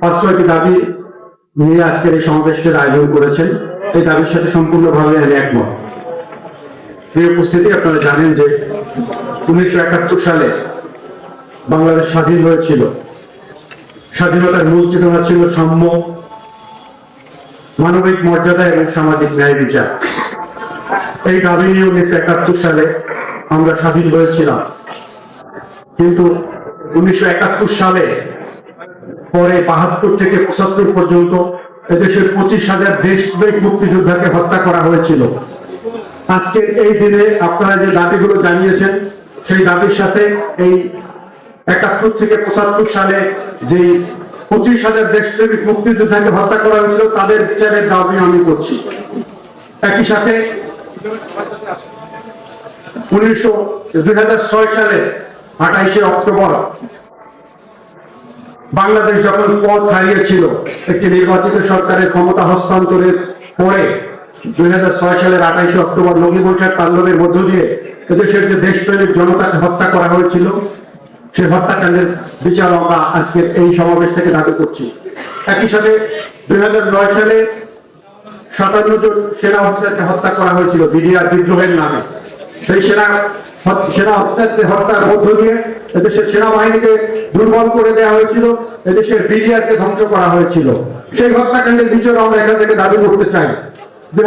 পাঁচ ছয়টি দাবি নিয়ে আজকের এই সমাবেশের আয়োজন করেছেন। এই দাবির সাথে সম্পূর্ণভাবে আমি একমত। প্রিয় উপস্থিতি, আপনারা জানেন যে উনিশশো একাত্তর সালে বাংলাদেশ স্বাধীন হয়েছিল। স্বাধীনতার মূল চেতনা ছিল সাম্য, মানবিক মর্যাদা এবং সামাজিক ন্যায় বিচার। এই দাবি নিয়ে উনিশশো একাত্তর সালে আমরা স্বাধীন হয়েছিলাম। কিন্তু উনিশশো একাত্তর সালে পরে বাহাত্তর থেকে পঁচাত্তর পর্যন্ত এদেশের পঁচিশ হাজার দেশপ্রেমিক মুক্তিযোদ্ধাকে হত্যা করা হয়েছিল। আজকের এই দিনে আপনারা যে দাবিগুলো জানিয়েছেন, সেই দাবির সাথে এই একাত্তর থেকে পঁচাত্তর সালে যে পঁচিশ হাজার দেশপ্রেমিক মুক্তিযোদ্ধাকে হত্যা করা হয়েছিল, তাদের বিচারের দাবি আমি করছি। একই সাথে উনিশশো, দুই সালে আঠাইশে অক্টোবর বাংলাদেশ যখন পথ হারিয়েছিল একটি নির্বাচিত সরকারের ক্ষমতা হস্তান্তরের পরে দুই সালের আঠাইশে অক্টোবর লগি বৈশাখ তাণ্ডবের মধ্য দিয়ে এদেশের যে দেশপ্রেমিক জনতাকে হত্যা করা হয়েছিল, সেই হত্যাকাণ্ডের বিচার আমরা আজকের এই সমাবেশ থেকে দাবি করছি। একই সাথে দুই হাজার নয় সালে সাতান্ন জন সেনা অফিসারকে হত্যা করা হয়েছিল, বিডিআর বিদ্রোহের নামে। সেই সেনা সেনা অফিসারকে হত্যার মধ্য দিয়ে এদেশের সেনাবাহিনীকে দুর্বল করে দেওয়া হয়েছিল, এদেশের বিডিআর কে ধ্বংস করা হয়েছিল। সেই হত্যাকাণ্ডের বিচার আমরা এখান থেকে দাবি করতে চাই। দুই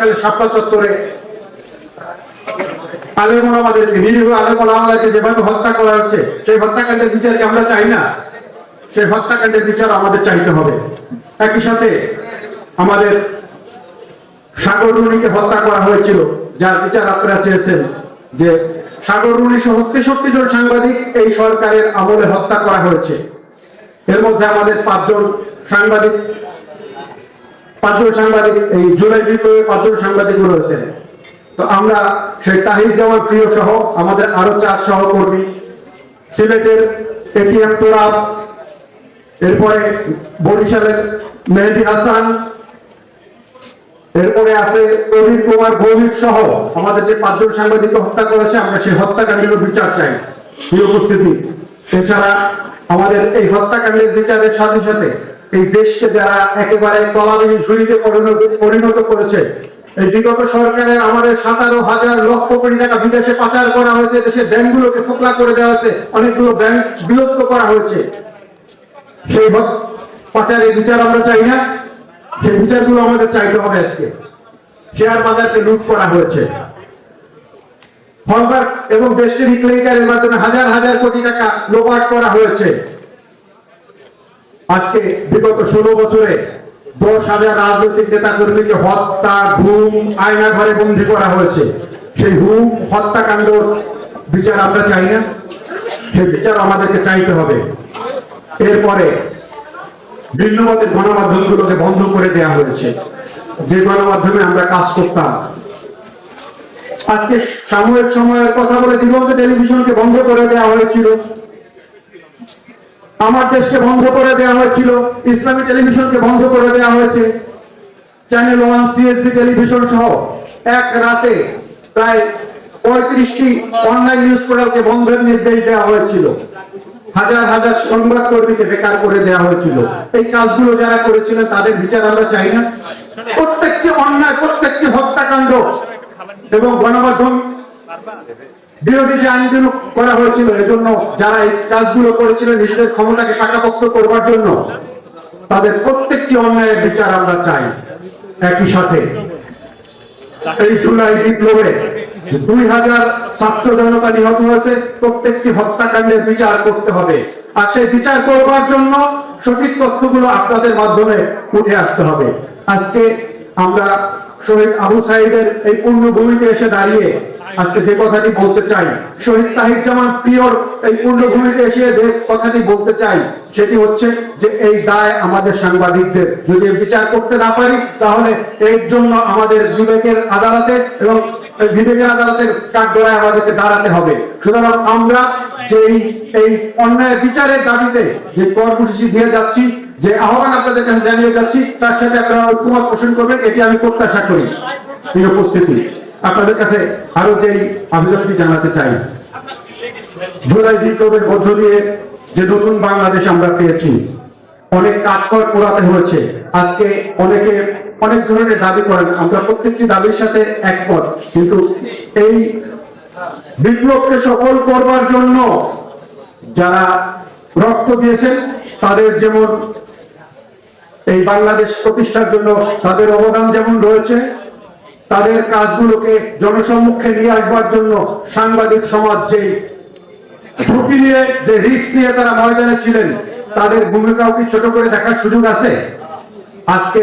সালে সাপ্পা চত্বরে আমাদেরকে নিরীহ আলেমন যেভাবে হত্যা করা হচ্ছে, সেই হত্যাকাণ্ডের বিচারকে আমরা চাই না। সেই হত্যাকাণ্ডের বিচার আমাদের চাইতে হবে। একই সাথে আমাদের সাগর রুনিকে হত্যা করা হয়েছিল, যার বিচার আপনারা চেয়েছেন। যে সাগর রুনি সহ তেষট্টি জন সাংবাদিক এই সরকারের আমলে হত্যা করা হয়েছে। এর মধ্যে আমাদের পাঁচজন সাংবাদিক পাঁচজন সাংবাদিক, এই জুলাই বিপ্লবে পাঁচজন সাংবাদিক রয়েছেন। তো আমরা সেই তাহির জামান প্রিয় সহ, আমাদের আরও চার সহকর্মী, সিলেটের এটিএম তোরাব, এরপরে বরিশালের মেহেদি হাসান এরপরে আছে প্রদীপ কুমার, ভৌমিক সহ আমাদের যে পাঁচজন সাংবাদিক হত্যা করেছে, আমরা সেই হত্যাকাণ্ডের বিচার চাই। এই উপস্থিতি, এছাড়া আমাদের এই হত্যাকাণ্ডের বিচারের সাথে সাথে এই দেশকে যারা একেবারে তলাবিহীন ঝুড়িতে পরিণত পরিণত করেছে, এই বিগত সরকারের আমাদের সতেরো হাজার লক্ষ কোটি টাকা বিদেশে পাচার করা হয়েছে দেশের ব্যাংকগুলোকে ফোকলা করে দেওয়া হয়েছে, অনেকগুলো ব্যাংক বিলুপ্ত করা হয়েছে। সেই পাচারের বিচার আমরা চাই না। সেই বিচারগুলো আমাদের চাইতে হবে আজকে, শেয়ার বাজারকে লুট করা হয়েছে। হলমার্ক এবং দেশটির ক্লিনিকারের মাধ্যমে হাজার হাজার কোটি টাকা লোপাট করা হয়েছে। আজকে বিগত ষোলো বছরে দশ হাজার রাজনৈতিক নেতা কর্মীকে হত্যা ঘুম আয়না ঘরে বন্দি করা হয়েছে। সেই হুম, হত্যাকাণ্ড বিচার আমরা চাই না, সেই বিচার আমাদেরকে চাইতে হবে। এরপরে ভিন্নমতের গণমাধ্যমগুলোকে বন্ধ করে দেওয়া হয়েছে। যে গণমাধ্যমে আমরা কাজ করতাম। আজকে সাময়িক সময়ের কথা বলে দিগন্ত টেলিভিশনকে বন্ধ করে দেওয়া হয়েছিল। আমার দেশকে বন্ধ করে দেওয়া হয়েছিল। ইসলামী টেলিভিশনকে বন্ধ করে দেওয়া হয়েছে। চ্যানেল ওয়ান সিএসবি টেলিভিশন সহ এক রাতে প্রায় পঁয়ত্রিশটি অনলাইন নিউজ পোর্টালকে বন্ধের নির্দেশ দেওয়া হয়েছিল। হাজার হাজার সংবাদ কর্মীকে বেকার করে দেওয়া হয়েছিল। এই কাজগুলো যারা করেছিলেন, তাদের বিচার আমরা চাই না। প্রত্যেকটি অন্যায়, প্রত্যেকটি হত্যাকাণ্ড এবং গণমাধ্যম বিরোধী যে আইনগুলো করা হয়েছিল, এজন্য যারা এই কাজগুলো করেছিলেন নিজেদের ক্ষমতাকে পাকাপোক্ত করবার জন্য, তাদের প্রত্যেকটি অন্যায়ের বিচার আমরা চাই। একই সাথে এই জুলাই বিপ্লবে দুই হাজার ছাত্র জনতা নিহত হয়েছে, প্রত্যেকটি হত্যাকাণ্ডের বিচার করতে হবে। আর সেই বিচার করবার জন্য সঠিক তথ্যগুলো আপনাদের মাধ্যমে উঠে আসতে হবে। আজকে আমরা শহীদ আবু এই পূর্ণভূমিতে এসে দাঁড়িয়ে আজকে যে কথাটি বলতে চাই, শহীদ তাহির জামান প্রিয়র এই পূর্ণভূমিতে এসে যে কথাটি বলতে চাই, সেটি হচ্ছে যে এই দায় আমাদের সাংবাদিকদের। যদি বিচার করতে না পারি, তাহলে এর জন্য আমাদের বিবেকের আদালতে এবং বিবেকের আদালতের আমাদেরকে দাঁড়াতে হবে। সুতরাং আমরা যেই, এই অন্যায় বিচারের দাবিতে যে কর্মসূচি দিয়ে যাচ্ছি, যে আহ্বান আপনাদের কাছে জানিয়ে যাচ্ছি, তার সাথে আপনারা ঐক্যমত পোষণ করবেন, এটি আমি প্রত্যাশা করি। এই উপস্থিতি। আপনাদের কাছে আরও যেই আবেদনটি জানাতে চাই। জুলাই বিপ্লবের মধ্য দিয়ে যে নতুন বাংলাদেশ আমরা পেয়েছি, অনেক কাঠখড় পোড়াতে হয়েছে। আজকে অনেকে অনেক ধরনের দাবি করেন। আমরা প্রত্যেকটি দাবির সাথে একমত। কিন্তু এই বিপ্লবকে সফল করবার জন্য যারা রক্ত দিয়েছেন, তাদের যেমন এই বাংলাদেশ প্রতিষ্ঠার জন্য তাদের অবদান যেমন রয়েছে, তাদের কাজগুলোকে জনসম্মুখে নিয়ে আসবার জন্য সাংবাদিক সমাজ যে ঝুঁকি নিয়ে, যে রিস্ক নিয়ে তারা ময়দানে ছিলেন, তাদের ভূমিকাও কি ছোট করে দেখার সুযোগ আছে? আজকে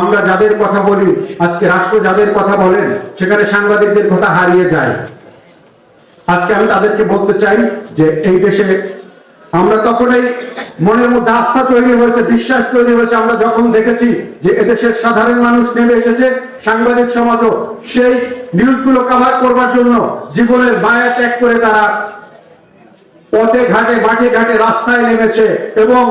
আমরা যাদের কথা বলি, আজকে রাষ্ট্র যাদের কথা বলেন, সেখানে সাংবাদিকদের কথা হারিয়ে যায়। আজকে আমি তাদেরকে বলতে চাই যে এই দেশে আমরা তখনই মনের মধ্যে আস্থা তৈরি হয়েছে, বিশ্বাস তৈরি হয়েছে। আমরা যখন দেখেছি যে এদেশের সাধারণ মানুষ নেমে এসেছে, সাংবাদিক সমাজও সেই নিউজগুলো কভার করবার জন্য জীবনের মায়া ত্যাগ করে তারা পথে ঘাটে, মাঠে ঘাটে রাস্তায় নেমেছে এবং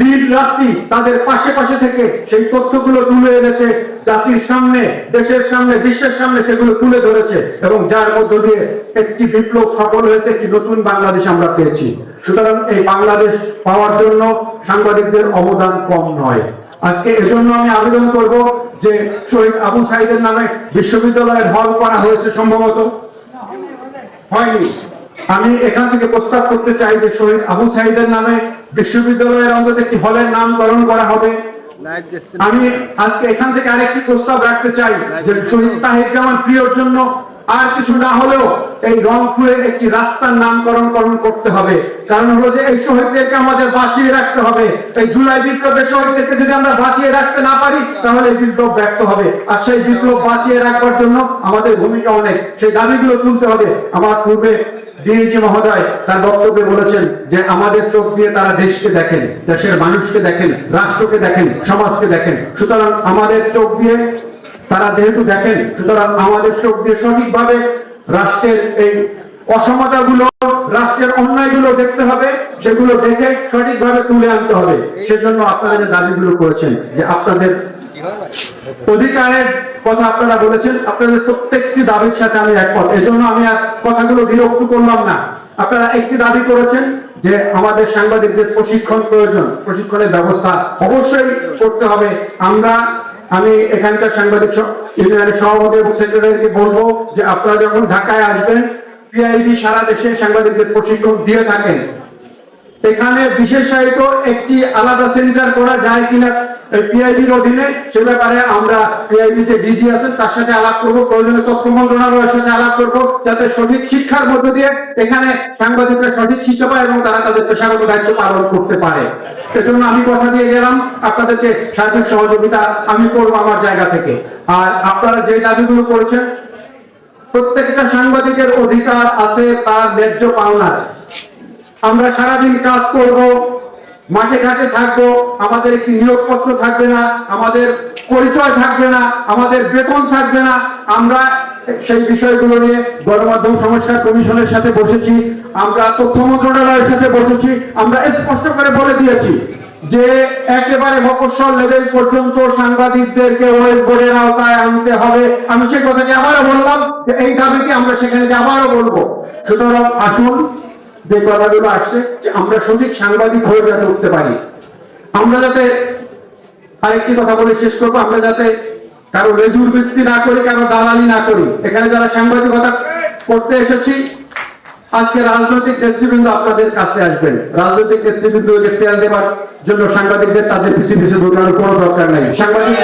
দিন রাত্রি তাদের পাশে পাশে থেকে সেই তথ্যগুলো তুলে এনেছে জাতির সামনে, দেশের সামনে, বিশ্বের সামনে সেগুলো তুলে ধরেছে এবং যার মধ্য দিয়ে একটি বিপ্লব সফল হয়েছে, একটি নতুন বাংলাদেশ আমরা পেয়েছি। সুতরাং এই বাংলাদেশ পাওয়ার জন্য সাংবাদিকদের অবদান কম নয়। আজকে এজন্য আমি আবেদন করব যে শহীদ আবু সাইদের নামে বিশ্ববিদ্যালয়ের হল করা হয়েছে সম্ভবত। হয়নি। আমি এখান থেকে প্রস্তাব করতে চাই যে শহীদ আবু সাইদের নামে বিশ্ববিদ্যালয়ের অন্তত একটি হলের নামকরণ করা হবে। আমি আজকে এখান থেকে আরেকটি প্রস্তাব রাখতে চাই যে শহীদ তাহির জামান প্রিয়র জন্য আর কিছু না হলেও এই রংপুরে একটি রাস্তার নামকরণ করণ করতে হবে। কারণ হলো যে এই শহীদদেরকে আমাদের বাঁচিয়ে রাখতে হবে। এই জুলাই বিপ্লবের শহীদদেরকে যদি আমরা বাঁচিয়ে রাখতে না পারি তাহলে এই বিপ্লব ব্যর্থ হবে। আর সেই বিপ্লব বাঁচিয়ে রাখবার জন্য আমাদের ভূমিকা অনেক। সেই দাবিগুলো তুলতে হবে। আমার পূর্বে ডিএজি মহোদয় তার বক্তব্যে বলেছেন যে আমাদের চোখ দিয়ে তারা দেশকে দেখেন, দেশের মানুষকে দেখেন, রাষ্ট্রকে দেখেন, সমাজকে দেখেন। সুতরাং আমাদের চোখ দিয়ে তারা যেহেতু দেখেন, সুতরাং আমাদের চোখ দিয়ে সঠিকভাবে রাষ্ট্রের এই অসমতাগুলো, রাষ্ট্রের অন্যায়গুলো দেখতে হবে, সেগুলো দেখে সঠিকভাবে তুলে আনতে হবে। সেজন্য আপনারা যে দাবিগুলো করেছেন, যে আপনাদের অধিকারের কথা আপনারা বলেছেন, আপনাদের প্রত্যেকটি দাবির সাথে আমি একমত। এজন্য আমি আর কথাগুলো বিরক্ত করলাম না। আপনারা একটি দাবি করেছেন যে আমাদের সাংবাদিকদের প্রশিক্ষণ প্রয়োজন, প্রশিক্ষণের ব্যবস্থা অবশ্যই করতে হবে। আমরা, আমি এখানকার সাংবাদিক ইউনিয়নের সভাপতি এবং সেক্রেটারিকে বলব যে আপনারা যখন ঢাকায় আসবেন পিআইবি সারা দেশে সাংবাদিকদের প্রশিক্ষণ দিয়ে থাকেন। এখানে বিশেষায়িত একটি আলাদা সেন্টার করা যায় কিনা পিআইবির অধীনে, সে ব্যাপারে আমরা পিআইবি যে ডিজি আছেন তার সাথে আলাপ করব প্রয়োজনে তথ্য মন্ত্রণালয়ের সাথে আলাপ করব, যাতে সঠিক শিক্ষার মধ্য দিয়ে এখানে সাংবাদিকরা সঠিক শিক্ষা পায় এবং তারা তাদের পেশাগত দায়িত্ব পালন করতে পারে। এজন্য আমি কথা দিয়ে গেলাম, আপনাদেরকে সার্বিক সহযোগিতা আমি করব আমার জায়গা থেকে। আর আপনারা যে দাবিগুলো করেছেন, প্রত্যেকটা সাংবাদিকের অধিকার আছে তার ন্যায্য পাওনার। আমরা সারাদিন কাজ করব, মাঠে ঘাটে থাকব, আমাদের একটি নিয়োগপত্র থাকবে না, আমাদের পরিচয় থাকবে না, আমাদের বেতন থাকবে না। আমরা সেই বিষয়গুলো নিয়ে গণমাধ্যম সংস্কার কমিশনের সাথে বসেছি, আমরা তথ্য মন্ত্রণালয়ের সাথে বসেছি, আমরা স্পষ্ট করে বলে দিয়েছি যে একেবারে মফস্বল লেভেল পর্যন্ত সাংবাদিকদেরকে ওয়েস বোর্ডের আওতায় আনতে হবে। আমি সেই কথাটি আবারও বললাম যে এই দাবিটি আমরা সেখানে আবারও বলব। সুতরাং আসুন যে কথাগুলো আসছে, যে আমরা সঠিক সাংবাদিক হয়ে যাতে উঠতে পারি। আমরা যাতে আরেকটি কথা বলে শেষ করব, আমরা যাতে কারও লেজুর বৃত্তি না করি, কারও দালালি না করি। এখানে যারা সাংবাদিকতা করতে এসেছি, আজকে রাজনৈতিক নেতৃবৃন্দ আপনাদের কাছে আসবেন। রাজনৈতিক নেতৃবৃন্দকে তেল দেওয়ার জন্য সাংবাদিকদের, তাদের পিছিয়ে পিছিয়ে দৌড়ানোর কোনো দরকার নাই। সাংবাদিক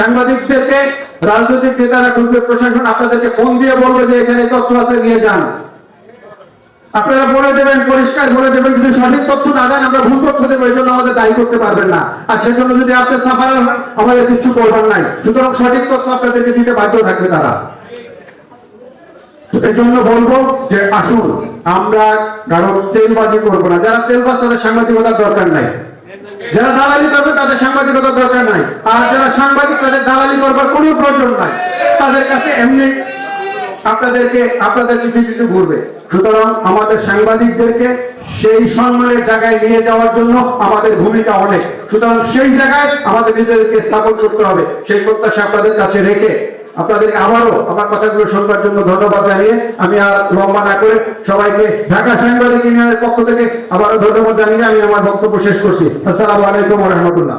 সাংবাদিকদেরকে রাজনৈতিক নেতারা খুঁজবে প্রশাসন, আপনাদেরকে ফোন দিয়ে বলবে যে এখানে তথ্য আছে, নিয়ে যান। আপনারা বলে দেবেন, পরিষ্কার বলে দেবেন, যদি সঠিক তথ্য না দেন, আমরা ভুল তথ্য দেবো, এই জন্য আমাদের দায়ী করতে পারবেন না। আর সেজন্য যদি আপনি সাফার, আমাদের কিছু করবার নাই, সুতরাং সঠিক তথ্য আপনাদেরকে দিতে বাধ্য থাকবে তারা। এই জন্য বলব যে, আসুন, আমরা কারও তেলবাজি করব না। যারা তেলবাজ, তাদের সাংবাদিকতার দরকার নাই। যারা দালালি করবে, তাদের সাংবাদিকতার দরকার নাই। আর যারা সাংবাদিক, তাদের দালালি করবার কোনো প্রয়োজন নাই। তাদের কাছে এমনি আপনাদেরকে, আপনাদের কিছু কিছু ঘুরবে। সুতরাং আমাদের সাংবাদিকদেরকে সেই সম্মানের জায়গায় নিয়ে যাওয়ার জন্য আমাদের ভূমিকা অনেক। সুতরাং সেই জায়গায় আমাদের নিজেদেরকে স্থাপন করতে হবে। সেই প্রত্যাশা আপনাদের কাছে রেখে আপনাদেরকে আবারও আমার কথাগুলো শুনবার জন্য ধন্যবাদ জানিয়ে আমি আর লম্বা না করে সবাইকে ঢাকা সাংবাদিক ইউনিয়নের পক্ষ থেকে আবারও ধন্যবাদ জানিয়ে আমি আমার বক্তব্য শেষ করছি। আসসালামু আলাইকুম রহমতুল্লাহ।